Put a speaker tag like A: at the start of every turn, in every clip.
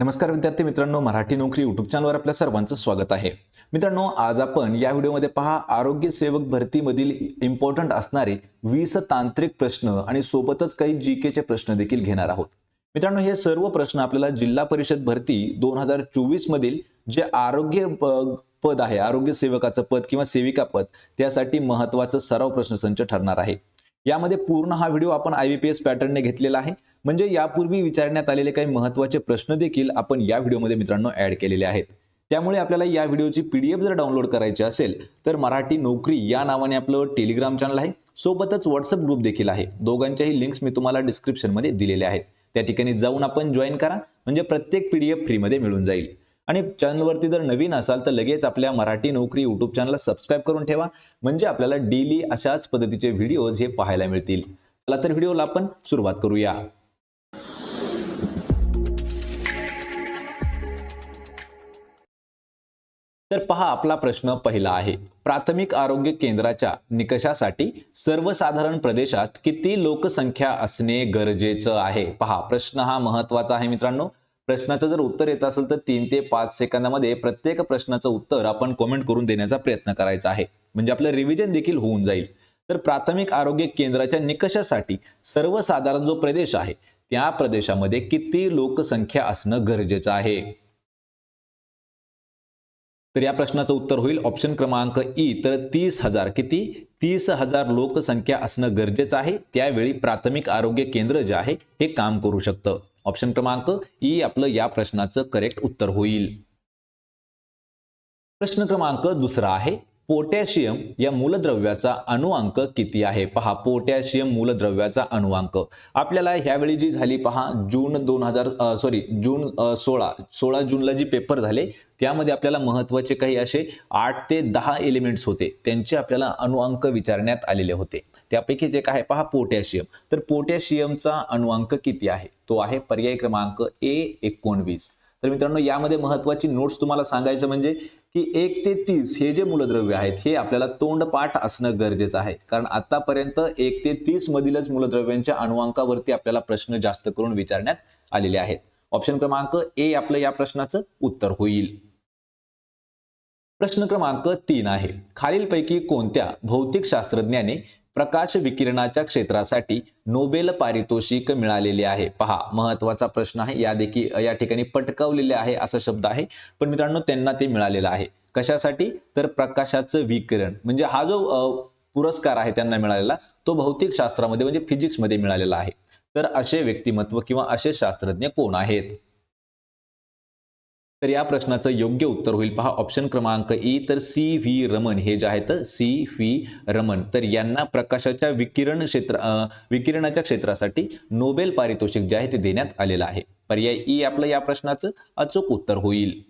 A: नमस्कार विद्यार्थी मित्रांनो मराठी नोकरी युट्यूब चॅनलवर आपल्या सर्वांचं स्वागत आहे. मित्रांनो आज आपण या व्हिडिओमध्ये पहा आरोग्य सेवक भरतीमधील इम्पॉर्टंट असणारे वीस तांत्रिक प्रश्न आणि सोबतच काही जी केचे प्रश्न देखील घेणार आहोत. मित्रांनो हे सर्व प्रश्न आपल्याला जिल्हा परिषद भरती दोन हजार चोवीस मधील जे आरोग्य प- पद आहे आरोग्य सेवकाचं पद किंवा सेविका पद त्यासाठी महत्वाचं सराव प्रश्नसंच ठरणार आहे. यामध्ये पूर्ण हा व्हिडिओ आपण आय बी पी एस पॅटर्नने घेतलेला आहे. म्हणजे यापूर्वी विचारण्यात आलेले काही महत्त्वाचे प्रश्न देखील आपण या व्हिडिओमध्ये मित्रांनो ऍड केलेले आहेत. त्यामुळे आपल्याला या व्हिडिओची पीडीएफ जर डाउनलोड करायची असेल तर मराठी नोकरी या नावाने आपलं टेलिग्राम चॅनल आहे. सोबतच व्हॉट्सअप ग्रुप देखील आहे. दोघांच्याही लिंक्स मी तुम्हाला डिस्क्रिप्शनमध्ये दिलेले आहेत. त्या ठिकाणी जाऊन आपण जॉईन करा म्हणजे प्रत्येक पीडीएफ फ्रीमध्ये मिळून जाईल. आणि चॅनलवरती जर नवीन असाल तर लगेच आपल्या मराठी नोकरी युट्यूब चॅनलला सबस्क्राईब करून ठेवा. म्हणजे आपल्याला डेली अशाच पद्धतीचे व्हिडिओज हे पाहायला मिळतील. चला तर व्हिडिओला आपण सुरुवात करूया. तर पहा आपला प्रश्न पहिला आहे. प्राथमिक आरोग्य केंद्राच्या निकषासाठी सर्वसाधारण प्रदेशात किती लोकसंख्या असणे गरजेचं आहे? पहा प्रश्न हा महत्त्वाचा आहे मित्रांनो. प्रश्नाचं जर उत्तर येत असेल तर तीन ते पाच सेकंदामध्ये प्रत्येक प्रश्नाचं उत्तर आपण कॉमेंट करून देण्याचा प्रयत्न करायचा आहे. म्हणजे आपलं रिव्हिजन देखील होऊन जाईल. तर प्राथमिक आरोग्य केंद्राच्या निकषासाठी सर्वसाधारण जो प्रदेश आहे त्या प्रदेशामध्ये किती लोकसंख्या असणं गरजेचं आहे? तर या प्रश्नाचं उत्तर होईल. ऑप्शन क्रमांक ई तर तीस हजार किती? तीस हजार लोकसंख्या असणं गरजेचं आहे. त्यावेळी प्राथमिक आरोग्य केंद्र जे आहे हे काम करू शकतं. ऑप्शन क्रमांक ई आपलं या प्रश्नाचं करेक्ट उत्तर होईल. प्रश्न क्रमांक दुसरा आहे. पोटॅशियम या मूलद्रव्याचा अणुअंक किती आहे? पहा पोटॅशियम मूलद्रव्याचा अणुअंक आपल्याला ह्यावेळी जी झाली पहा जून दोन हजार सॉरी जून सोळा सोळा जूनला जी पेपर झाले त्यामध्ये आपल्याला महत्त्वाचे काही असे आठ ते दहा एलिमेंट्स होते. त्यांचे आपल्याला अणुअंक विचारण्यात आलेले होते. त्यापैकी जे काय पहा पोटॅशियम. तर पोटॅशियमचा अणुअंक किती आहे? तो आहे पर्याय क्रमांक ए एकोणवीस. तर मित्रांनो यामध्ये महत्वाची नोट्स तुम्हाला सांगायचं म्हणजे की एक ते तीस हे जे मूलद्रव्य आहेत हे आपल्याला तोंडपाठ असणं गरजेचं आहे. कारण आतापर्यंत एक ते तीस मधीलच मूलद्रव्यांच्या अणुअंकावरती आपल्याला प्रश्न जास्त करून विचारण्यात आलेले आहेत. ऑप्शन क्रमांक ए आपलं या प्रश्नाचं उत्तर होईल. प्रश्न क्रमांक तीन आहे. खालीलपैकी कोणत्या भौतिक शास्त्रज्ञाने प्रकाश विकिरणाच्या क्षेत्रासाठी नोबेल पारितोषिक मिळालेले आहे. पहा महत्त्वाचा प्रश्न आहे. या देखील या ठिकाणी पटकावलेले आहे असा शब्द आहे. पण मित्रांनो त्यांना ते मिळालेलं आहे. कशासाठी? तर प्रकाशाचं विकिरण. म्हणजे हा जो पुरस्कार आहे त्यांना मिळालेला तो भौतिक शास्त्रामध्ये म्हणजे फिजिक्समध्ये मिळालेला आहे. तर असे व्यक्तिमत्व किंवा असे शास्त्रज्ञ कोण आहेत? तर या प्रश्नाचं योग्य उत्तर होईल. पहा ऑप्शन क्रमांक ई तर सी व्ही रमन हे जे आहेत सी व्ही रमन तर यांना प्रकाशाच्या विकिरण क्षेत्र विकिरणाच्या क्षेत्रासाठी नोबेल पारितोषिक जे आहे ते देण्यात आलेलं आहे. पर्याय ई आपलं या प्रश्नाचं. अचूक उत्तर होईल.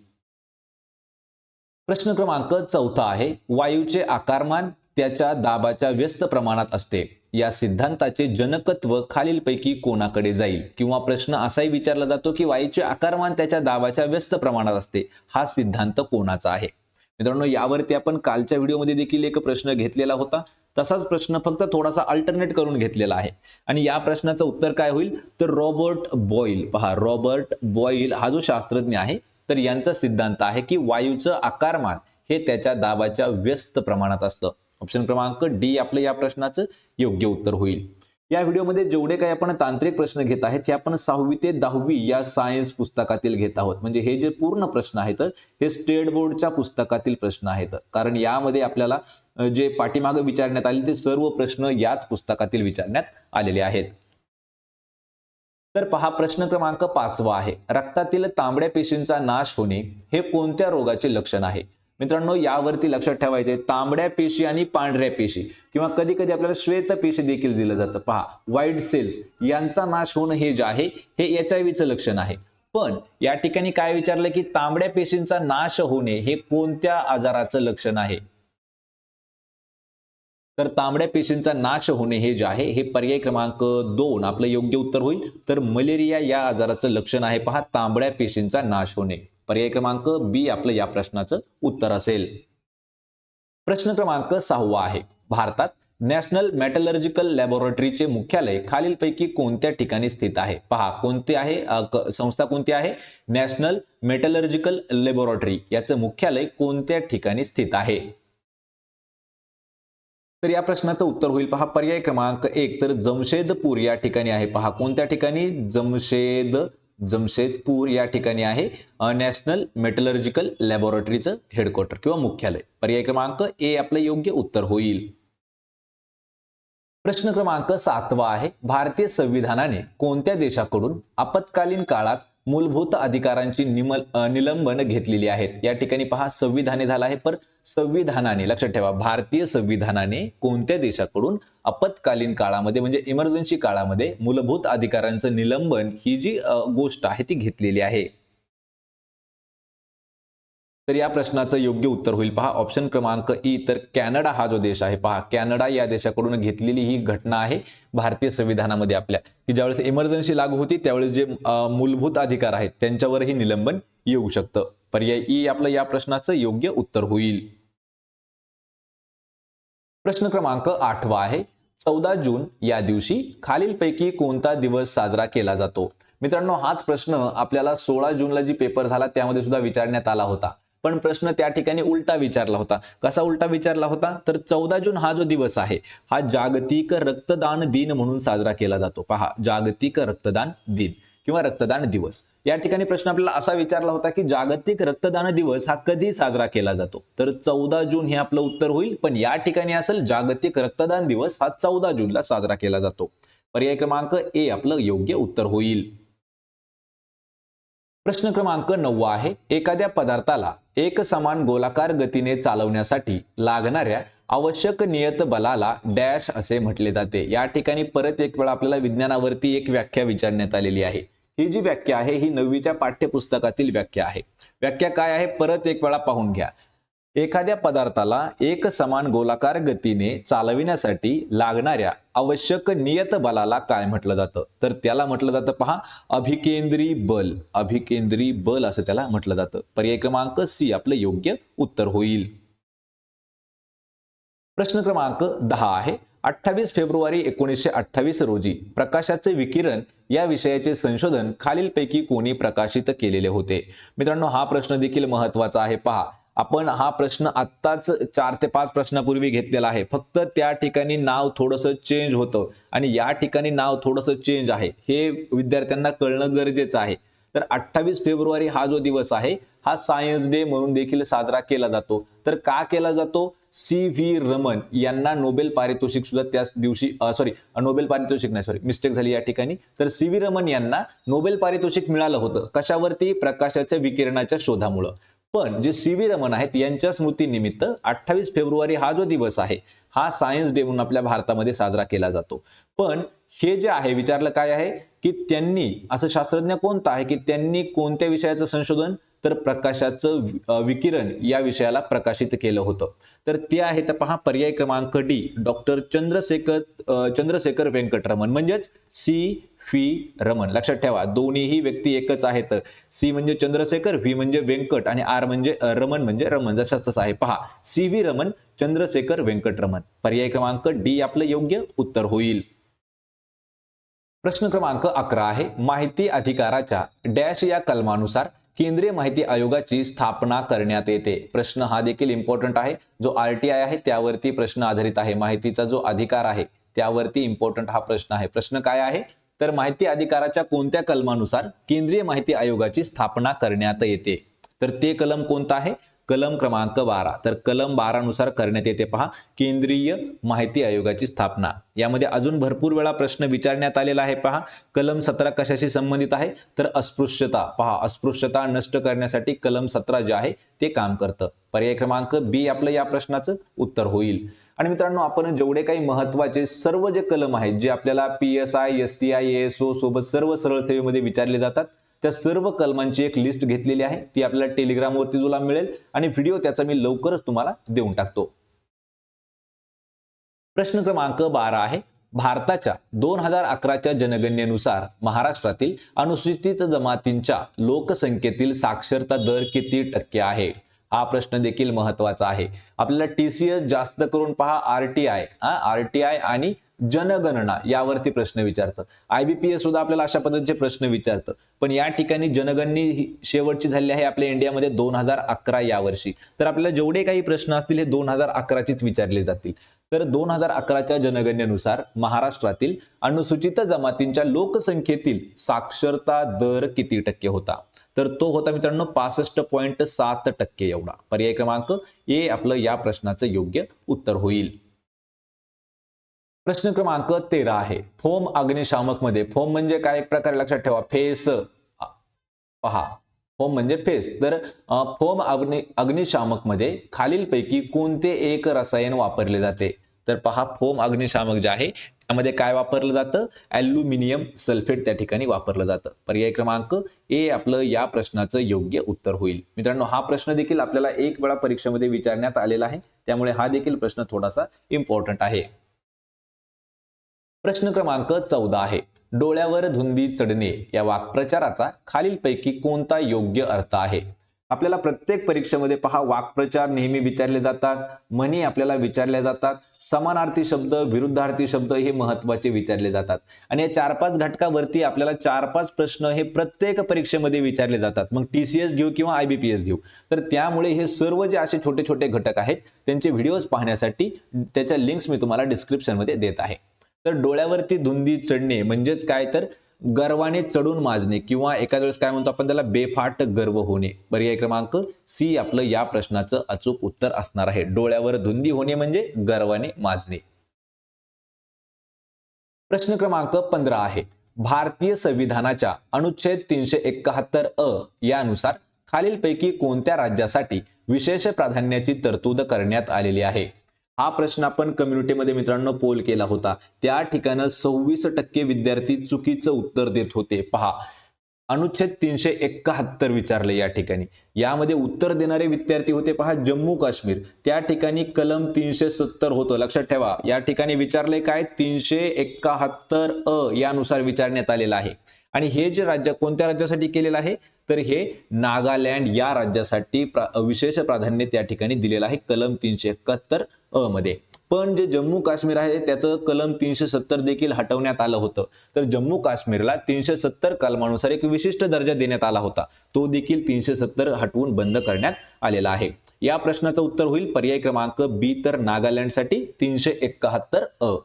A: प्रश्न क्रमांक चौथा आहे. वायूचे आकारमान त्याच्या दाबाच्या व्यस्त प्रमाणात असते. या सिद्धांताचे जनकत्व खालीलपैकी कोणाकडे जाईल? किंवा प्रश्न असाही विचारला जातो की वायूचे आकारमान त्याच्या दाबाच्या व्यस्त प्रमाणात असते. हा सिद्धांत कोणाचा आहे? मित्रांनो यावरती आपण कालच्या व्हिडिओमध्ये देखील एक प्रश्न घेतलेला होता. तसाच प्रश्न फक्त थोडासा अल्टरनेट करून घेतलेला आहे. आणि या प्रश्नाचं उत्तर काय होईल? तर रॉबर्ट बॉईल. पहा रॉबर्ट बॉईल हा जो शास्त्रज्ञ आहे तर यांचा सिद्धांत आहे की वायूचं आकारमान हे त्याच्या दाबाच्या व्यस्त प्रमाणात असतं. ऑप्शन क्रमांक डी आपलं या प्रश्नाचं योग्य उत्तर होईल. या व्हिडिओमध्ये जेवढे काही आपण तांत्रिक प्रश्न घेत आहेत हे आपण सहावी ते दहावी या सायन्स पुस्तकातील घेत आहोत. म्हणजे हे जे पूर्ण प्रश्न आहेत हे स्टेट बोर्डच्या पुस्तकातील प्रश्न आहेत. कारण यामध्ये आपल्याला जे पाठीमागे विचारण्यात आले ते सर्व प्रश्न याच पुस्तकातील विचारण्यात आलेले आहेत. तर पहा प्रश्न क्रमांक पाचवा आहे. रक्तातील तांबड्या पेशींचा नाश होणे हे कोणत्या रोगाचे लक्षण आहे? मित्रांनो यावरती लक्षात ठेवायचे तांबड्या पेशी आणि पांढऱ्या पेशी. किंवा कधी कधी आपल्याला श्वेत पेशी देखील दिलं जातं. पहा व्हाईट सेल्स यांचा नाश होणं हे जे आहे हे एच आय व्हीचं लक्षण आहे. पण या ठिकाणी काय विचारलं की तांबड्या पेशींचा नाश होणे हे कोणत्या आजाराचं लक्षण आहे? तर तांबड्या पेशींचा नाश होणे हे जे आहे हे पर्याय क्रमांक दोन आपलं योग्य उत्तर होईल. तर मलेरिया या आजाराचं लक्षण आहे. पहा तांबड्या पेशींचा नाश होणे. पर्याय क्रमांक बी आपलं या प्रश्नाचं उत्तर असेल. प्रश्न क्रमांक सहावा आहे. भारतात नॅशनल मेटलर्जिकल लॅबोरेटरीचे मुख्यालय खालीलपैकी कोणत्या ठिकाणी स्थित आहे? पहा कोणते आहे? संस्था कोणती आहे? नॅशनल मेटलर्जिकल लॅबोरेटरी याचं मुख्यालय कोणत्या ठिकाणी स्थित आहे? तर या प्रश्नाचं उत्तर होईल पहा. पर्याय क्रमांक एक तर जमशेदपूर या ठिकाणी आहे. पहा कोणत्या ठिकाणी? जमशेद जमशेदपूर या ठिकाणी आहे नॅशनल मेटलर्जिकल लॅबोरेटरीचं हेडक्वार्टर किंवा मुख्यालय. पर्याय क्रमांक ए आपलं योग्य उत्तर होईल. प्रश्न क्रमांक सातवा आहे भारतीय संविधानाने कोणत्या देशाकडून आपत्कालीन काळात मूलभूत अधिकारांची निमल निलंबन घेतलेली आहेत. या ठिकाणी पहा संविधाने झाला आहे. पर संविधानाने लक्षात ठेवा भारतीय संविधानाने कोणत्या देशाकडून आपत्कालीन काळामध्ये म्हणजे इमर्जन्सी काळामध्ये मूलभूत अधिकारांचं निलंबन ही जी गोष्ट आहे ती घेतलेली आहे. तर या प्रश्नाचं योग्य उत्तर होईल. पहा ऑप्शन क्रमांक ई तर कॅनडा हा जो देश आहे पहा कॅनडा या देशाकडून घेतलेली ही घटना आहे भारतीय संविधानामध्ये आपल्या. की ज्यावेळेस इमर्जन्सी लागू होती त्यावेळेस जे मूलभूत अधिकार आहेत त्यांच्यावरही निलंबन येऊ शकतं. पर्याय ई आपलं या प्रश्नाचं योग्य उत्तर होईल. प्रश्न क्रमांक आठवा आहे. चौदा जून या दिवशी खालीलपैकी कोणता दिवस साजरा केला जातो? मित्रांनो हाच प्रश्न आपल्याला सोळा जूनला जी पेपर झाला त्यामध्ये सुद्धा विचारण्यात आला होता. पण प्रश्न त्या ठिकाणी उलटा विचारला होता. कसा उलटा विचारला होता? तर चौदा जून हा जो दिवस आहे हा जागतिक रक्तदान दिन म्हणून साजरा केला जातो. पहा जागतिक रक्तदान दिन किंवा रक्तदान दिवस. या ठिकाणी प्रश्न आपल्याला असा विचारला होता की जागतिक रक्तदान दिवस हा कधी साजरा केला जातो? तर चौदा जून हे आपलं उत्तर होईल पण या ठिकाणी असेल जागतिक रक्तदान दिवस हा चौदा जूनला साजरा केला जातो. पर्याय क्रमांक ए आपलं योग्य उत्तर होईल. प्रश्न क्रमांक नववा आहे एखाद्या पदार्थाला एक समान गोलाकार गतीने चालवण्यासाठी लागणाऱ्या आवश्यक नियत बलाला डॅश असे म्हटले जाते. या ठिकाणी परत एक वेळा आपल्याला विज्ञानावरती एक व्याख्या विचारण्यात आलेली आहे. ही जी व्याख्या आहे ही नववीच्या पाठ्यपुस्तकातील व्याख्या आहे. व्याख्या काय आहे? परत एक वेळा पाहून घ्या. एखाद्या पदार्थाला एक समान गोलाकार गतीने चालविण्यासाठी लागणाऱ्या आवश्यक नियत बलाला काय म्हटलं जातं? तर त्याला म्हटलं जातं पहा अभिकेंद्री बल. अभिकेंद्री बल असं त्याला म्हटलं जातं. पर्याय क्रमांक सी आपलं योग्य उत्तर होईल. प्रश्न क्रमांक दहा आहे. अठ्ठावीस फेब्रुवारी एकोणीसशे अठ्ठावीस रोजी प्रकाशाचे विकिरण या विषयाचे संशोधन खालीलपैकी कोणी प्रकाशित केलेले होते? मित्रांनो हा प्रश्न देखील महत्त्वाचा आहे. पहा आपण हा प्रश्न आत्ताच चार ते पाच प्रश्नापूर्वी घेतलेला आहे. फक्त त्या ठिकाणी नाव थोडंसं चेंज होतं आणि या ठिकाणी नाव थोडंसं चेंज आहे. हे विद्यार्थ्यांना कळणं गरजेचं आहे. तर अठ्ठावीस फेब्रुवारी हा जो दिवस आहे हा सायन्स डे म्हणून देखील साजरा केला जातो. तर का केला जातो? सी व्ही रमन यांना नोबेल पारितोषिक सुद्धा त्याच दिवशी सॉरी नोबेल पारितोषिक नाही सॉरी मिस्टेक झाली या ठिकाणी. तर सी व्ही रमन यांना नोबेल पारितोषिक मिळालं होतं. कशावरती? प्रकाशाच्या विकिरणाच्या शोधामुळं. पण जे सी व्ही रमन आहेत यांच्या स्मृतीनिमित्त अठ्ठावीस फेब्रुवारी हा जो दिवस आहे हा सायन्स डे म्हणून आपल्या भारतामध्ये साजरा केला जातो. पण हे जे आहे विचारलं काय आहे? की त्यांनी असं शास्त्रज्ञ कोणता आहे? की त्यांनी कोणत्या विषयाचं संशोधन तर प्रकाशाचं विकिरण या विषयाला प्रकाशित केलं होतं. तर ते आहे तर पहा पर्याय क्रमांक डी डॉक्टर चंद्रशेखर चंद्रशेखर व्यंकटरमण म्हणजेच सी व्ही रमन. लक्षात ठेवा दोन्हीही व्यक्ती एकच आहेत. सी म्हणजे चंद्रशेखर व्ही म्हणजे व्यंकट आणि आर म्हणजे रमन म्हणजे रमन. जशाच तसं आहे. पहा सी व्ही रमन चंद्रशेखर व्यंकटरमण पर्याय क्रमांक डी आपलं योग्य उत्तर होईल. प्रश्न क्रमांक अकरा आहे. माहिती अधिकाराच्या डॅश या कलमानुसार केंद्रीय माहिती आयोगाची स्थापना करण्यात येते. प्रश्न हा देखील इम्पॉर्टंट आहे. जो आर टी आय आहे त्यावरती प्रश्न आधारित आहे. माहितीचा जो अधिकार आहे त्यावरती इम्पॉर्टंट हा प्रश्न आहे. प्रश्न काय आहे? तर माहिती अधिकाराच्या कोणत्या कलमानुसार केंद्रीय माहिती आयोगाची स्थापना करण्यात येते? तर ते कलम कोणतं आहे? कलम क्रमांक बारा. तर कलम बारानुसार करण्यात येते पहा केंद्रीय माहिती आयोगाची स्थापना. यामध्ये अजून भरपूर वेळा प्रश्न विचारण्यात आलेला आहे पहा. कलम सतरा कशाशी संबंधित आहे? तर अस्पृश्यता. पहा अस्पृश्यता नष्ट करण्यासाठी कलम सतरा जे आहे ते काम करतं. पर्याय क्रमांक बी आपलं या प्रश्नाचं उत्तर होईल. आणि मित्रांनो आपण जेवढे काही महत्त्वाचे सर्व जे कलम आहेत जे आपल्याला P S I S T I S O सोबत सर्व सरळ सेवेमध्ये विचारले जातात त्या सर्व कलमांची एक लिस्ट घेतलेली आहे. ती आपल्याला टेलिग्रामवरती तुला मिळेल आणि व्हिडिओ त्याचा मी लवकरच तुम्हाला देऊन टाकतो. प्रश्न क्रमांक बारा आहे. भारताच्या दोन हजार अकराच्या जनगणनेनुसार महाराष्ट्रातील अनुसूचित जमातींच्या लोकसंख्येतील साक्षरता दर किती टक्के आहे? हा प्रश्न देखील महत्त्वाचा आहे. आपल्याला टीसीएस जास्त करून पहा आरटीआय आरटीआय आणि जनगणना यावरती प्रश्न विचारतं आयबीपीएस सुद्धा आपल्याला अशा पद्धतीचे प्रश्न विचारतं. पण या ठिकाणी जनगणनी ही शेवटची झाली आहे आपल्या इंडियामध्ये दोन हजार अकरा यावर्षी. तर आपल्याला जेवढे काही प्रश्न असतील हे दोन हजार अकराचीच विचारले जातील. तर दोन हजार अकराच्या जनगणनेनुसार महाराष्ट्रातील अनुसूचित जमातींच्या लोकसंख्येतील साक्षरता दर किती टक्के होता? तर तो होता मित्रांनो पासष्ट पॉईंट सात टक्के एवढा. पर्याय क्रमांक ए आपलं या प्रश्नाचं योग्य उत्तर होईल. प्रश्न क्रमांक तेरा आहे. फोम अग्निशामकमध्ये फोम म्हणजे काय? एक प्रकारे लक्षात ठेवा. फेस. पहा. फोम म्हणजे फेस. तर फोम अग्नि अग्निशामकमध्ये खालीलपैकी कोणते एक रसायन वापरले जाते? तर पहा फोम अग्निशामक जे आहे त्यामध्ये काय वापरलं जातं? अल्युमिनियम सल्फेट त्या ठिकाणी वापरलं जातं. पर्याय क्रमांक ए आपलं या प्रश्नाचं योग्य उत्तर होईल. मित्रांनो हा प्रश्न देखील आपल्याला एक वेळा परीक्षेमध्ये विचारण्यात आलेला आहे. त्यामुळे हा देखील प्रश्न थोडासा इम्पॉर्टंट आहे. प्रश्न क्रमांक चौदा आहे. डोळ्यावर धुंदी चढणे या वाक्प्रचाराचा खालीलपैकी कोणता योग्य अर्थ आहे? आपल्याला प्रत्येक परीक्षेमध्ये पहा वाक्प्रचार नेहमी विचारले जातात म्हणी आपल्याला विचारल्या जातात समानार्थी शब्द विरुद्धार्थी शब्द हे महत्त्वाचे विचारले जातात. आणि या चार पाच घटकावरती आपल्याला चार पाच प्रश्न हे प्रत्येक परीक्षेमध्ये विचारले जातात. मग टी सी एस घेऊ किंवा आय बी पी एस घेऊ? तर त्यामुळे हे सर्व जे असे छोटे छोटे घटक आहेत त्यांचे व्हिडिओज पाहण्यासाठी त्याच्या लिंक्स मी तुम्हाला डिस्क्रिप्शनमध्ये देत आहे. तर डोळ्यावरती धुंदी चढणे म्हणजेच काय तर गर्वाने चढून माजणे किंवा एखाद्या वेळेस काय म्हणतो आपण त्याला बेफाट गर्व होणे. पर्याय क्रमांक सी आपलं या प्रश्नाचं अचूक उत्तर असणार आहे. डोळ्यावर धुंदी होणे म्हणजे गर्वाने माजणे. प्रश्न क्रमांक पंधरा आहे. भारतीय संविधानाच्या अनुच्छेद तीनशे एकाहत्तर अ यानुसार खालीलपैकी कोणत्या राज्यासाठी विशेष प्राधान्याची तरतूद करण्यात आलेली आहे? हा प्रश्न आपण कम्युनिटीमध्ये मित्रांनो पोल केला होता. त्या ठिकाणी सव्वीस टक्के विद्यार्थी चुकीचं उत्तर देत होते. पहा अनुच्छेद तीनशे एकाहत्तर विचारले या ठिकाणी. यामध्ये उत्तर देणारे विद्यार्थी होते पहा जम्मू काश्मीर. त्या ठिकाणी कलम तीनशे सत्तर होतं. लक्षात ठेवा या ठिकाणी विचारले काय? तीनशे एकाहत्तर अ यानुसार विचारण्यात आलेलं आहे. आणि हे जे राज्य कोणत्या राज्यासाठी केलेलं आहे? तर हे नागालँड या राज्यासाठी प्रा- विशेष प्राधान्य त्या ठिकाणी दिलेलं आहे. कलम तीनशे एकाहत्तर अ मध्ये. पण जे जम्मू काश्मीर आहे त्याचं कलम तीनशे सत्तर देखील हटवण्यात आलं होतं. तर जम्मू काश्मीरला तीनशे सत्तर कलमानुसार एक विशिष्ट दर्जा देण्यात आला होता. तो देखील तीनशे सत्तर हटवून बंद करण्यात आलेला आहे. या प्रश्नाचं उत्तर होईल पर्याय क्रमांक बी तर नागालँडसाठी तीनशे एकाहत्तर अ.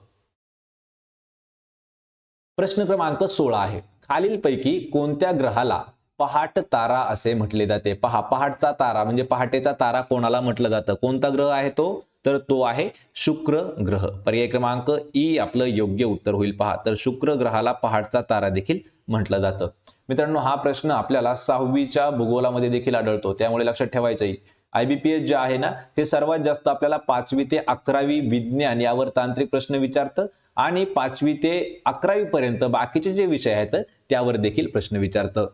A: प्रश्न क्रमांक सोळा आहे. खालीलपैकी कोणत्या ग्रहाला पहाट तारा असे म्हटले जाते? पहा पहाटचा तारा म्हणजे पहाटेचा तारा कोणाला म्हटलं जातं? कोणता ग्रह आहे तो? तर तो आहे शुक्र ग्रह. पर्याय क्रमांक ई आपलं योग्य उत्तर होईल. पहा तर शुक्र ग्रहाला पहाटचा तारा देखील म्हटलं जातं. मित्रांनो हा प्रश्न आपल्याला सहावीच्या भूगोलामध्ये देखील आढळतो. त्यामुळे लक्षात ठेवायचं आहे आयबीपीएस जे आहे ना ते सर्वात जास्त आपल्याला पाचवी ते अकरावी विज्ञान यावर तांत्रिक प्रश्न विचारतं आणि पाचवी ते अकरावी पर्यंत बाकीचे जे विषय आहेत त्यावर देखील प्रश्न विचारतं.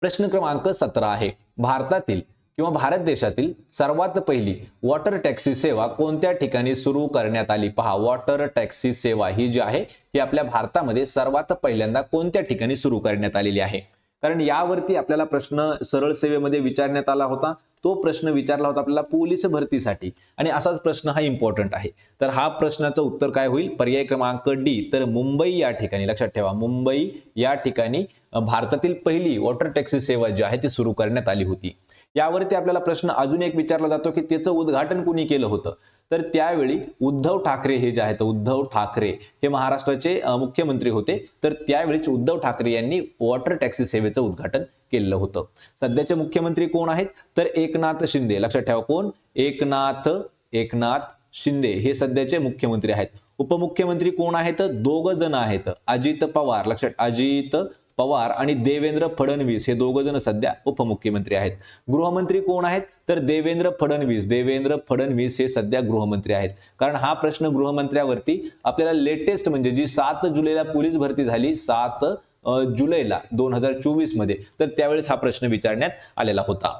A: प्रश्न क्रमांक सतरा आहे. भारतातील किंवा भारत देशातील सर्वात पहिली वॉटर टॅक्सी सेवा कोणत्या ठिकाणी सुरू करण्यात आली? पहा वॉटर टॅक्सी सेवा ही जी आहे ही आपल्या भारतामध्ये सर्वात पहिल्यांदा कोणत्या ठिकाणी सुरू करण्यात आलेली आहे? कारण यावरती आपल्याला प्रश्न सरळ सेवेमध्ये विचारण्यात आला होता. तो प्रश्न विचारला होता आपल्याला पोलीस भरतीसाठी. आणि असाच प्रश्न हा इम्पॉर्टंट आहे. तर हा प्रश्नाचं उत्तर काय होईल? पर्याय क्रमांक डी तर मुंबई या ठिकाणी लक्षात ठेवा मुंबई या ठिकाणी भारतातील पहिली वॉटर टॅक्सी सेवा जी आहे ती सुरू करण्यात आली होती. यावरती आपल्याला प्रश्न अजून एक विचारला जातो की त्याचं उद्घाटन कुणी केलं होतं? तर त्यावेळी उद्धव ठाकरे हे जे आहेत उद्धव ठाकरे हे महाराष्ट्राचे मुख्यमंत्री होते. तर त्यावेळीच उद्धव ठाकरे यांनी वॉटर टॅक्सी सेवेचं उद्घाटन केलेलं होतं. सध्याचे मुख्यमंत्री कोण आहेत? तर एकनाथ शिंदे. लक्षात ठेवा कोण? एकनाथ एकनाथ शिंदे हे सध्याचे मुख्यमंत्री आहेत. उपमुख्यमंत्री कोण आहेत? दोघ जण आहेत. अजित पवार. लक्षात अजित पवार आणि देवेंद्र फडणवीस हे दोघ जण सध्या उपमुख्यमंत्री आहेत. गृहमंत्री कोण आहेत? तर देवेंद्र फडणवीस. देवेंद्र फडणवीस हे सध्या गृहमंत्री आहेत. कारण हा प्रश्न गृहमंत्र्यावरती आपल्याला लेटेस्ट म्हणजे जी सात जुलैला पोलीस भरती झाली सात जुलैला दोन हजार चोवीसमध्ये तर त्यावेळेस हा प्रश्न विचारण्यात आलेला होता.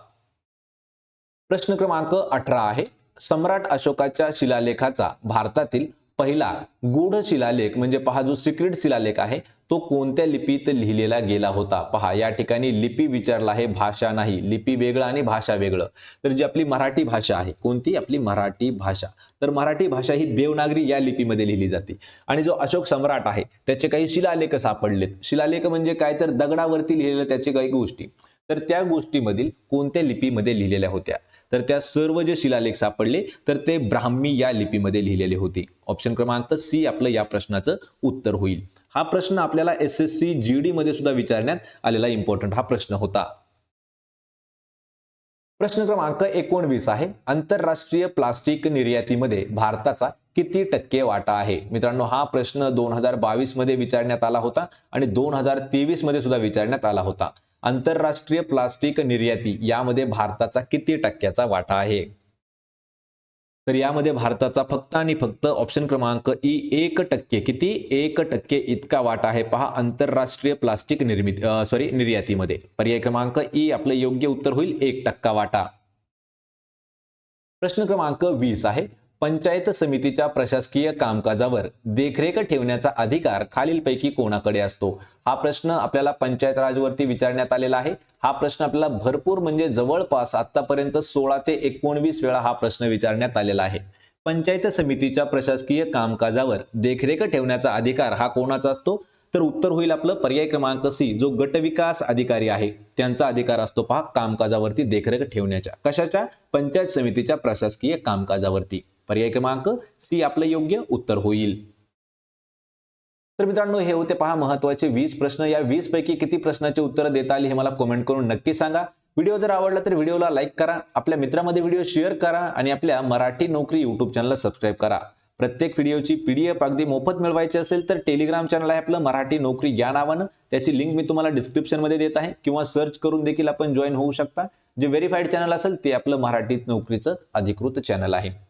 A: प्रश्न क्रमांक अठरा आहे. सम्राट अशोकाच्या शिलालेखाचा भारतातील पहिला गूढ शिलालेख म्हणजे पहा जो सिक्रेट शिलालेख आहे तो कोणत्या लिपीत लिहिलेला गेला होता? पहा या ठिकाणी लिपी विचारला आहे भाषा नाही. लिपी वेगळं आणि भाषा वेगळं. तर जी आपली मराठी भाषा आहे कोणती? आपली मराठी भाषा. तर मराठी भाषा ही देवनागरी या लिपीमध्ये लिहिली जाते. आणि जो अशोक सम्राट आहे त्याचे काही शिलालेख सापडलेत. शिलालेख म्हणजे काय? तर दगडावरती लिहिलेल्या त्याचे काही गोष्टी. तर त्या गोष्टीमधील कोणत्या लिपीमध्ये लिहिलेल्या होत्या? तर त्या सर्व जे शिलालेख सापडले तर ते ब्राह्मी या लिपीमध्ये लिहिलेले होते. ऑप्शन क्रमांक सी आपलं या प्रश्नाचं उत्तर होईल. हा प्रश्न आपल्याला S S C G D मध्ये सुद्धा विचारण्यात आलेला इम्पॉर्टंट हा प्रश्न होता. प्रश्न क्रमांक एकोणवीस आहे. आंतरराष्ट्रीय प्लास्टिक निर्यातीमध्ये भारताचा किती टक्के वाटा आहे? मित्रांनो हा प्रश्न दोन हजार बावीसमध्ये विचारण्यात आला होता आणि दोन हजार तेवीसमध्ये सुद्धा विचारण्यात आला होता. आंतरराष्ट्रीय प्लास्टिक निर्याती यामध्ये भारताचा किती टक्क्याचा वाटा आहे? तर यामध्ये भारताचा फक्त आणि फक्त ऑप्शन क्रमांक ई एक टक्के. किती? एक टक्के इतका वाटा आहे. पहा आंतरराष्ट्रीय प्लास्टिक निर्मिती सॉरी निर्यातीमध्ये. पर्याय क्रमांक ई आपलं योग्य उत्तर होईल एक टक्का वाटा. प्रश्न क्रमांक वीस आहे. पंचायत समितीच्या प्रशासकीय कामकाजावर देखरेख ठेवण्याचा अधिकार खालीलपैकी कोणाकडे असतो? हा प्रश्न आपल्याला पंचायत राजवरती विचारण्यात आलेला आहे. हा प्रश्न आपल्याला भरपूर म्हणजे जवळपास आतापर्यंत सोळा ते एकोणवीस वेळा हा प्रश्न विचारण्यात आलेला आहे. पंचायत समितीच्या प्रशासकीय कामकाजावर देखरेख ठेवण्याचा अधिकार हा कोणाचा असतो? तर उत्तर होईल आपलं पर्याय क्रमांक सी जो गटविकास अधिकारी आहे. त्यांचा अधिकार असतो पहा कामकाजावरती देखरेख ठेवण्याच्या. कशाच्या? पंचायत समितीच्या प्रशासकीय कामकाजावरती. पर्याय क्रमांक सी आपलं योग्य उत्तर होईल. तर मित्रांनो हे होते पहा महत्त्वाचे वीस प्रश्न. या वीस पैकी किती प्रश्नाचे उत्तर देता आली हे मला कमेंट करून नक्की सांगा. व्हिडिओ जर आवडला तर व्हिडिओला लाईक करा आपल्या मित्रामध्ये व्हिडिओ शेअर करा आणि आपल्या मराठी नोकरी युट्यूब चॅनलला सबस्क्राईब करा. प्रत्येक व्हिडिओची पीडीएफ अगदी मोफत मिळवायची असेल तर टेलिग्राम चॅनल आहे आपलं मराठी नोकरी या नावानं. त्याची लिंक मी तुम्हाला डिस्क्रिप्शनमध्ये देत आहे किंवा सर्च करून देखील आपण जॉईन होऊ शकता. जे व्हेरीफाईड चॅनल असेल ते आपलं मराठी नोकरीचं अधिकृत चॅनल आहे.